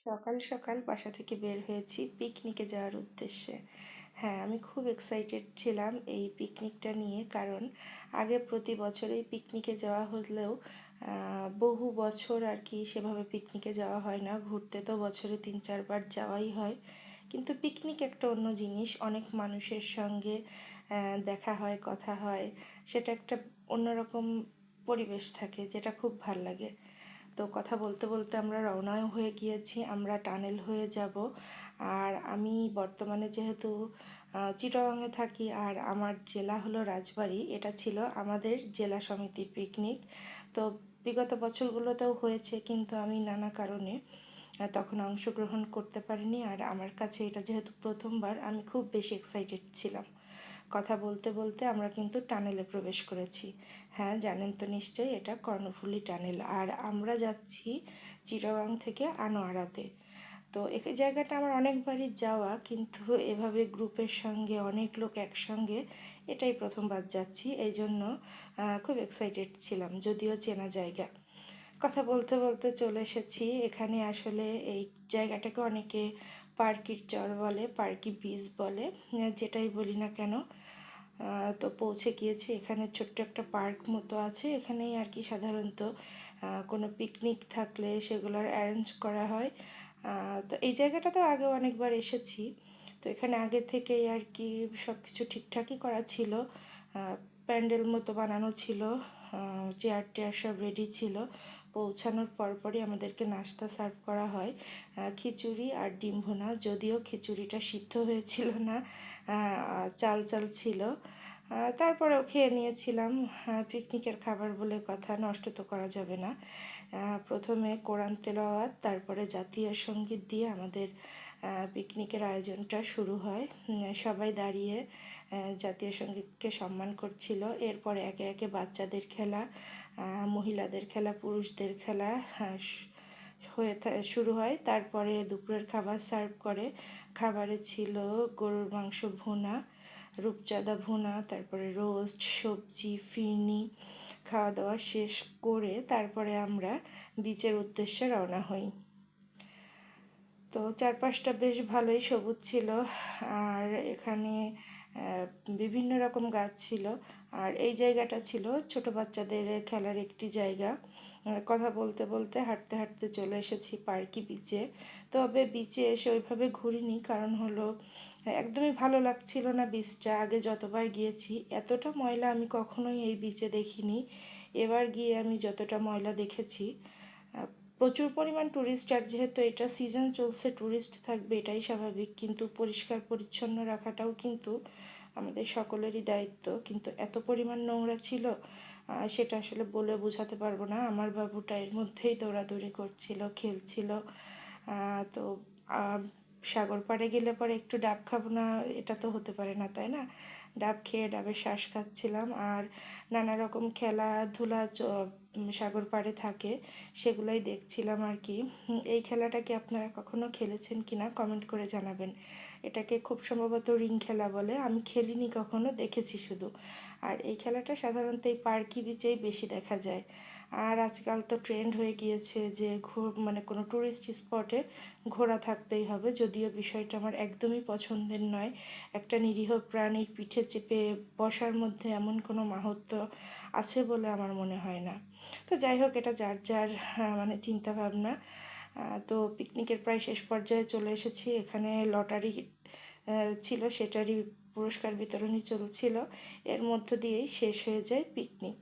সকাল সকাল বাসা থেকে বের হয়েছি পিকনিকে যাওয়ার উদ্দেশ্যে। হ্যাঁ আমি খুব এক্সাইটেড ছিলাম এই পিকনিকটা নিয়ে কারণ আগে প্রতি বছরেই পিকনিকে যাওয়া হলেও বহু বছর আর কি সেভাবে পিকনিকে যাওয়া হয় না। ঘুরতে তো বছরে তিন চারবার যাওয়াই হয়। কিন্তু পিকনিক একটা অন্য জিনিস, অনেক মানুষের সঙ্গে দেখা হয়, কথা হয়, সেটা একটা অন্যরকম পরিবেশ থাকে যেটা খুব ভালো লাগে। তো কথা বলতে বলতে আমরা রওনাও হয়ে গিয়েছি, আমরা টানেল হয়ে যাব। আর আমি বর্তমানে যেহেতু চিটাগাংয়ে থাকি আর আমার জেলা হলো রাজবাড়ি, এটা ছিল আমাদের জেলা সমিতি পিকনিক। তো বিগত বছরগুলোতেও হয়েছে, কিন্তু আমি নানা কারণে তখন অংশগ্রহণ করতে পারিনি। আর আমার কাছে এটা যেহেতু প্রথমবার, আমি খুব বেশি এক্সাইটেড ছিলাম। কথা বলতে বলতে আমরা কিন্তু টানেলে প্রবেশ করেছি। হ্যাঁ জানেন তো নিশ্চয়ই এটা কর্ণফুলি টানেল। আর আমরা যাচ্ছি চিটাগাং থেকে আনোয়ারাতে। তো এই জায়গাটা আমার অনেকবারই যাওয়া, কিন্তু এভাবে গ্রুপের সঙ্গে, অনেক লোক একসঙ্গে, এটাই প্রথমবার যাচ্ছি। এই জন্য খুব এক্সাইটেড ছিলাম, যদিও চেনা জায়গা। কথা বলতে বলতে চলে এসেছি। এখানে আসলে এই জায়গাটাকে অনেকে পার্কির চর বলে, পার্কি বিচ বলে যেটাই বলি না কেন তো পৌঁছে গিয়েছি। এখানে ছোট্ট একটা পার্ক মতো আছে। এখানেই আর কি সাধারণত কোনো পিকনিক থাকলে সেগুলোর অ্যারেঞ্জ করা হয়। তো এই জায়গাটাতেও আগে অনেকবার এসেছি। তো এখানে আগে থেকেই আর কি সব কিছু ঠিকঠাকই করা ছিল। প্যান্ডেল মতো বানানো ছিল। চেয়ার টেয়ার সব রেডি ছিল। পৌঁছানোর পরপরই আমাদেরকে নাস্তা সার্ভ করা হয় খিচুড়ি আর ডিম ভুনা। যদিও খিচুড়িটা সিদ্ধ হয়েছিল না চাল চাল ছিল। তারপরেও খেয়ে নিয়েছিলাম। পিকনিকের খাবার বলে কথা, নষ্ট তো করা যাবে না। প্রথমে কোরআন তেলাওয়াত, তারপরে জাতীয় সংগীত দিয়ে আমাদের পিকনিকের আয়োজনটা শুরু হয়। সবাই দাঁড়িয়ে জাতীয় সঙ্গীতকে সম্মান করছিল। এরপরে একে একে বাচ্চাদের খেলা মহিলাদের খেলা, পুরুষদের খেলা হয়ে শুরু হয়। তারপরে দুপুরের খাবার সার্ভ করে। খাবারে ছিল গরুর মাংস ভুনা, রূপচাঁদা ভুনা, তারপরে রোস্ট সবজি, ফিরনি, খাওয়া দাওয়া শেষ করে তারপরে আমরা বিচের উদ্দেশ্যে রওনা হই। তো চারপাশটা বেশ ভালোই সবুজ ছিল আর এখানে বিভিন্ন রকম গাছ ছিল। আর এই জায়গাটা ছিল ছোট বাচ্চাদের খেলার একটি জায়গা। কথা বলতে বলতে হাঁটতে হাঁটতে চলে এসেছি পার্কি বিচে তবে বিচে এসে ওইভাবে ঘুরিনি, কারণ হলো একদমই ভালো লাগছিল না বিচটা আগে যতবার গিয়েছি, এতটা ময়লা আমি কখনোই এই বিচে দেখিনি। এবার গিয়ে আমি যতটা ময়লা দেখেছি প্রচুর পরিমাণ ট্যুরিস্ট আর যেহেতু এটা সিজন চলছে ট্যুরিস্ট থাকবে এটাই স্বাভাবিক। কিন্তু পরিষ্কার, পরিচ্ছন্ন রাখাটাও কিন্তু আমাদের সকলেরই দায়িত্ব। কিন্তু এত পরিমাণ নোংরা ছিল সেটা আসলে বলে বোঝাতে পারব না। আমার বাবুটা এর মধ্যেই দৌড়াদৌড়ি করছিল, খেলছিল। তো সাগর পাড়ে গেলে পরে একটু ডাব খাব না, এটা তো হতে পারে না, তাই না? ডাব খেয়ে ডাবের শ্বাস খাচ্ছিলাম। আর নানা রকম খেলাধুলা সাগর পাড়ে থাকে, সেগুলোই দেখছিলাম আর কি। এই খেলাটা কি আপনারা কখনো খেলেছেন কি না কমেন্ট করে জানাবেন। এটাকে খুব সম্ভবত রিং খেলা বলে, আমি খেলিনি কখনো, দেখেছি শুধু। আর এই খেলাটা সাধারণত এই পার্কি বিচেই বেশি দেখা যায়। আর আজকাল তো ট্রেন্ড হয়ে গিয়েছে যে মানে কোনো ট্যুরিস্ট স্পটে ঘোরা থাকতেই হবে, যদিও বিষয়টা আমার একদমই পছন্দের নয়। একটা নিরীহ প্রাণীর পিঠে চেপে বসার মধ্যে এমন কোনো মাহাত্ম আছে বলে আমার মনে হয় না। তো যাই হোক, এটা যার যার মানে চিন্তাভাবনা। তো পিকনিকের প্রায় শেষ পর্যায়ে চলে এসেছি। এখানে লটারি ছিল, সেটারই পুরস্কার বিতরণী চলছিল। এর মধ্য দিয়েই শেষ হয়ে যায় পিকনিক